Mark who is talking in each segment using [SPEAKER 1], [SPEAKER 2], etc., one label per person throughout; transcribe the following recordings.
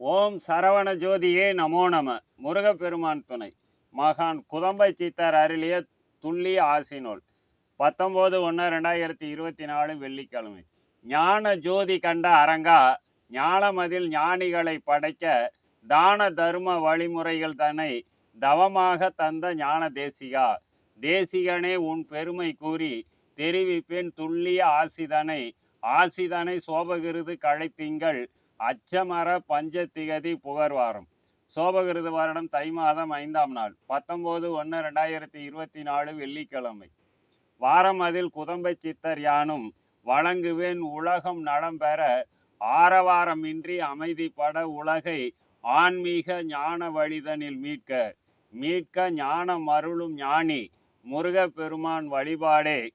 [SPEAKER 1] ஓம் சரவண ஜோதியே நமோ நம. முருகப்பெருமான் துணை. மகான் குதம்பை சித்தர் அருளிய துள்ளி ஆசினோல் பத்தொம்போது ஒன்று ரெண்டாயிரத்தி இருபத்தி நாலு வெள்ளிக்கிழமை. ஞான ஜோதி கண்ட அரங்கா ஞானமதில் ஞானிகளை படைக்க தான தர்ம வழிமுறைகள் தன்னை தவமாக தந்த ஞான தேசிகா. தேசிகனே உன் பெருமை கூறி தெரிவிப்பேன் துல்லிய ஆசிதனை. ஆசிதனை சோபகிருது கழைத்திங்கள் அச்சமர பஞ்ச திகதி புகர்வாரம் சோபகிருத வருடம் தை மாதம் ஐந்தாம் நாள் பத்தொம்போது ஒன்று ரெண்டாயிரத்தி இருபத்தி நாலு வெள்ளிக்கிழமை. வாரம் அதில் குதம்பை சித்தர் யானும் வழங்குவேன் உலகம் நலம் பெற ஆரவாரமின்றி அமைதிப்பட உலகை ஆன்மீக ஞான வழிதனில் மீட்க மீட்க ஞான மருளும் ஞானி முருகப் பெருமான் வழிபாடே.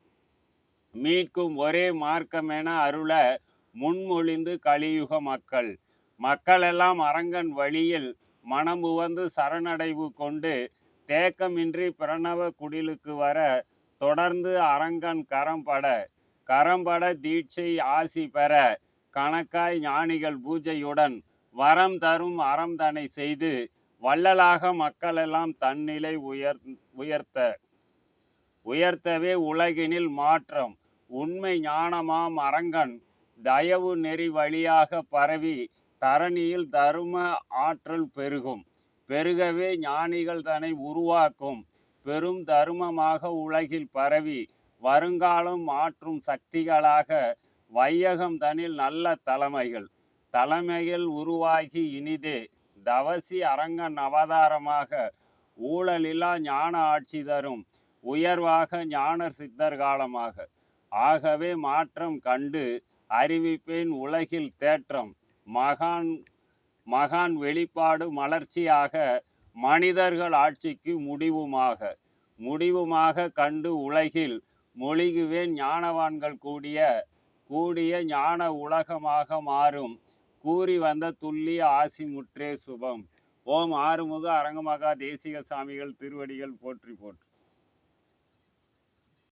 [SPEAKER 1] மீட்கும் ஒரே மார்க்கமென அருள முன்மொழிந்து கலியுக மக்கள். மக்களெல்லாம் அரங்கன் வழியில் மனமுவந்து சரணடைவு கொண்டு தேக்கமின்றி பிரணவ குடிலுக்கு வர தொடர்ந்து அரங்கன் கரம்பட கரம்பட தீட்சை ஆசி பெற கணக்காய் ஞானிகள் பூஜையுடன் வரம் தரும் அறம் தனை செய்து வள்ளலாக மக்களெல்லாம் தன்னிலை உயர் உயர்த்த. உயர்த்தவே உலகினில் மாற்றம். உண்மை ஞானமாம் அரங்கன் தயவு நெறி வழியாக பரவி தரணியில் தரும ஆற்றல் பெருகும். பெருகவே ஞானிகள் தன்னை உருவாக்கும். பெரும் தருமமாக உலகில் பரவி வருங்காலம் மாற்றும் சக்திகளாக வையகம் தனில் நல்ல தலைமைகள். தலைமைகள் உருவாகி இனிதே தவசி அரங்கன் அவதாரமாக ஊழலில்லா ஞான ஆட்சி தரும் உயர்வாக ஞான சித்தர் காலமாக. ஆகவே மாற்றம் கண்டு அறிவிப்பின் உலகில் தேற்றம். மகான் மகான் வெளிப்பாடு மலர்ச்சியாக மனிதர்கள் ஆட்சிக்கு முடிவுமாக. முடிவுமாக கண்டு உலகில் மொழிகுவேன் ஞானவான்கள் கூடிய கூடிய ஞான உலகமாக மாறும். கூறி வந்த துல்லிய ஆசி முற்றே சுபம். ஓம் ஆறுமுக அரங்கமகா தேசிக சாமிகள் திருவடிகள் போற்றி போற்றி.